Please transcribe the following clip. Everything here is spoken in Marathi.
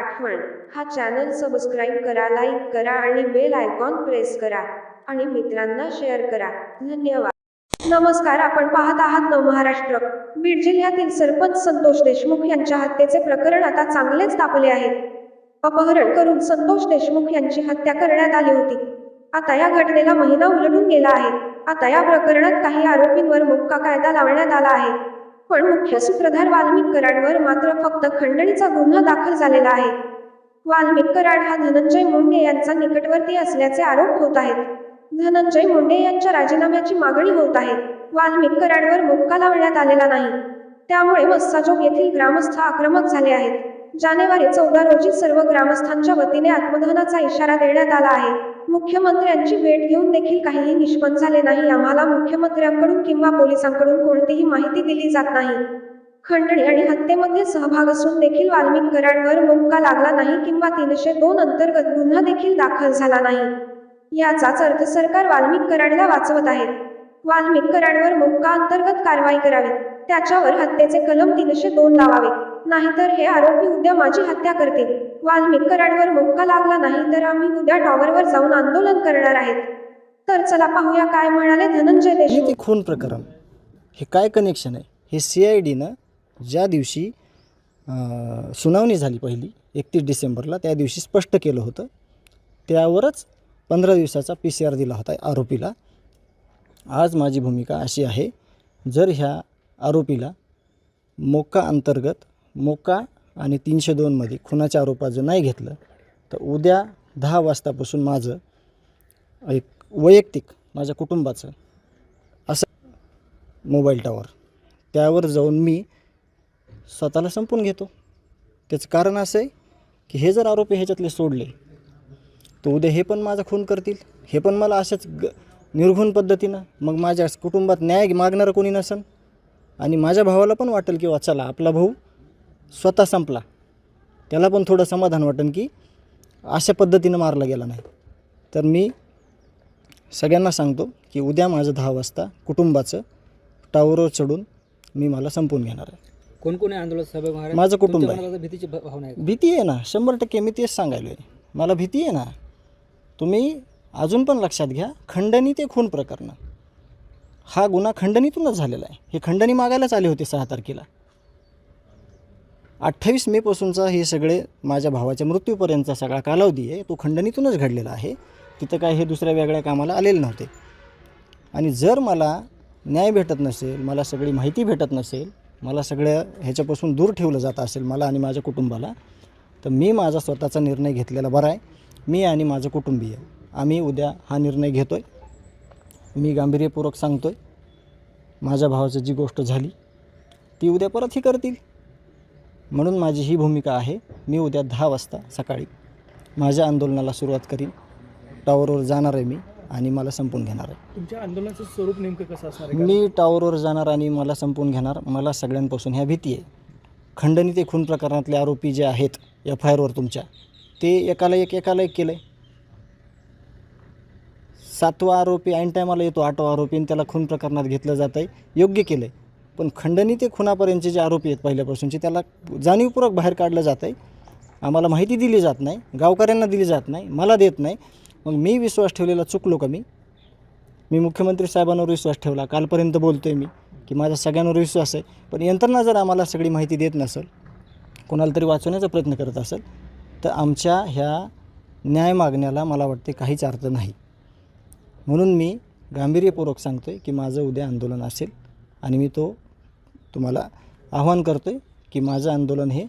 आठवण हा चॅनल सबस्क्राईब करा लाईक करा आणि बेल आयकॉन प्रेस करा. आणि मित्रांना शेअर करा. धन्यवाद. नमस्कार आपण पाहत आहात नवमहाराष्ट्र बीड जिल्ह्यातील सरपंच संतोष देशमुख यांच्या हत्येचे प्रकरण आता चांगलेच तापले आहे. अपहरण करून संतोष देशमुख यांची हत्या करण्यात आली होती. आता या घटनेला महिना उलटून गेला आहे. आता या प्रकरणात काही आरोपींवर मुक्का कायदा लावण्यात आला आहे. पण मुख्य सूत्रधार वाल्मिक कराडवर मात्र फक्त खंडणीचा गुन्हा दाखल झालेला आहे. वाल्मिक कराड हा धनंजय मुंडे यांचा निकटवर्ती असल्याचे आरोप होत आहेत. धनंजय मुंडे यांच्या राजीनाम्याची मागणी होत आहे. वाल्मिक कराडवर मुक्का लावण्यात आलेला नाही. त्यामुळे मस्साजोग येथील ग्रामस्थ आक्रमक झाले आहेत. जानेवारी चौदा रोजी सर्व ग्रामस्थांच्या वतीने आत्मदहनाचा इशारा देण्यात आला आहे. मुख्यमंत्र्यांची भेट घेऊन देखील काहीही निष्पन्न झाले नाही. आम्हाला मुख्यमंत्र्यांकडून किंवा पोलिसांकडून कोणतीही माहिती दिली जात नाही. खंडणी आणि हत्येमध्ये सहभाग असून देखील वाल्मिक कराडवर मुक्का लागला नाही किंवा तीनशे दोन अंतर्गत गुन्हा देखील दाखल झाला नाही. याचाच अर्थ सरकार वाल्मिक कराडला वाचवत आहे. वाल्मिक कराडवर मुक्का अंतर्गत कारवाई करावी. त्याच्यावर हत्येचे कलम तीनशे दोन लावावे. नाहीतर हे आरोपी उद्या माझी हत्या करतील. वाल्मिक कराडवर मोक्का लागला नाही तर आम्ही उद्या टॉवरवर जाऊन आंदोलन करणार आहेत. तर चला पाहूया काय म्हणाले धनंजय हे देशमुख. ते खून प्रकरण हे काय कनेक्शन आहे? हे सी आय डीनं ज्या दिवशी अं, सुनावणी झाली पहिली एकतीस डिसेंबरला त्या दिवशी स्पष्ट केलं होतं. त्यावरच पंधरा दिवसाचा पी सी आर दिला होता आरोपीला. आज माझी भूमिका अशी आहे जर ह्या आरोपीला मोक्का अंतर्गत मोका आणि तीनशे दोनमध्ये खुनाच्या आरोपाचं नाही घेतलं तर उद्या दहा वाजतापासून माझं एक वैयक्तिक माझ्या कुटुंबाचं असं मोबाईल टावर त्यावर जाऊन मी स्वतःला संपून घेतो. त्याचं कारण असं आहे की हे जर आरोपी ह्याच्यातले सोडले तर उद्या हे पण माझा खून करतील. हे पण मला अशाच ग निर्घुण पद्धतीनं मग माझ्या कुटुंबात न्याय मागणारं कोणी नसन. आणि माझ्या भावाला पण वाटेल की वा चला आपला भाऊ स्वतः संपला. त्याला पण थोडं समाधान वाटेल की अशा पद्धतीनं मारला गेला नाही. तर मी सगळ्यांना सांगतो की उद्या माझं दहा वाजता कुटुंबाचं टावरवर चढून मी मला संपवून घेणार आहे. कोण कोणी आंदोलन सहभाग? माझं कुटुंब आहे. भीतीची भावना आहे? भीती आहे ना शंभर टक्के मी तेच सांगायलो आहे. मला भीती आहे ना तुम्ही अजून पण लक्षात घ्या खंडणी ते खून प्रकरणं. हा गुन्हा खंडणीतूनच झालेला आहे. हे खंडणी मागायलाच आले होते सहा तारखेला. अठ्ठावीस मेपासूनचा हे सगळे माझ्या भावाच्या मृत्यूपर्यंतचा सगळा कालावधी आहे तो खंडणीतूनच घडलेला आहे. तिथं काय हे दुसऱ्या वेगळ्या कामाला आलेले नव्हते. आणि जर मला न्याय भेटत नसेल मला सगळी माहिती भेटत नसेल मला सगळ्या ह्याच्यापासून दूर ठेवलं जात असेल मला आणि माझ्या कुटुंबाला तर मी माझा स्वतःचा निर्णय घेतलेला बरा आहे. मी आणि माझं कुटुंबीय आम्ही उद्या हा निर्णय घेतो आहे मी गांभीर्यपूर्वक सांगतो आहे माझ्या भावाचं जी गोष्ट झाली ती उद्या परत ही करतील. म्हणून माझी ही भूमिका आहे. मी उद्या दहा वाजता सकाळी माझ्या आंदोलनाला सुरुवात करीन. टॉवरवर जाणार आहे मी आणि मला संपून घेणार आहे. तुमच्या आंदोलनाचं स्वरूप नेमकं कसं असणार आहे? मी टॉवरवर जाणार आणि मला संपवून घेणार. मला सगळ्यांपासून ह्या भीती आहे. खंडणी ते खून प्रकरणातले आरोपी जे आहेत एफ आय आरवर तुमच्या ते एकाला एक एकाला एक केलं आहे सातवा आरोपी ऐन टायमाला येतो आठवा आरोपी आणि त्याला खून प्रकरणात घेतलं जात आहे योग्य केलं आहे पण खंडणी ते खुनापर्यंतचे जे आरोपी आहेत पहिल्यापासूनचे त्याला जाणीवपूर्वक बाहेर काढलं जात आहे. आम्हाला माहिती दिली जात नाही गावकऱ्यांना दिली जात नाही मला देत नाही. मग मी विश्वास ठेवलेला चुकलो का मी? मी मुख्यमंत्री साहेबांवर विश्वास ठेवला. कालपर्यंत बोलतो आहे मी की माझा सगळ्यांवर विश्वास आहे. पण यंत्रणा जर आम्हाला सगळी माहिती देत नसेल कोणाला तरी वाचवण्याचा प्रयत्न करत असेल तर आमच्या ह्या न्याय मागण्याला मला वाटते काहीच अर्थ नाही. म्हणून मी गांभीर्यपूर्वक सांगतो आहे की माझं उद्या आंदोलन असेल आणि मी तो तुम्हाला आव्हान करतो आहे की माझं आंदोलन हे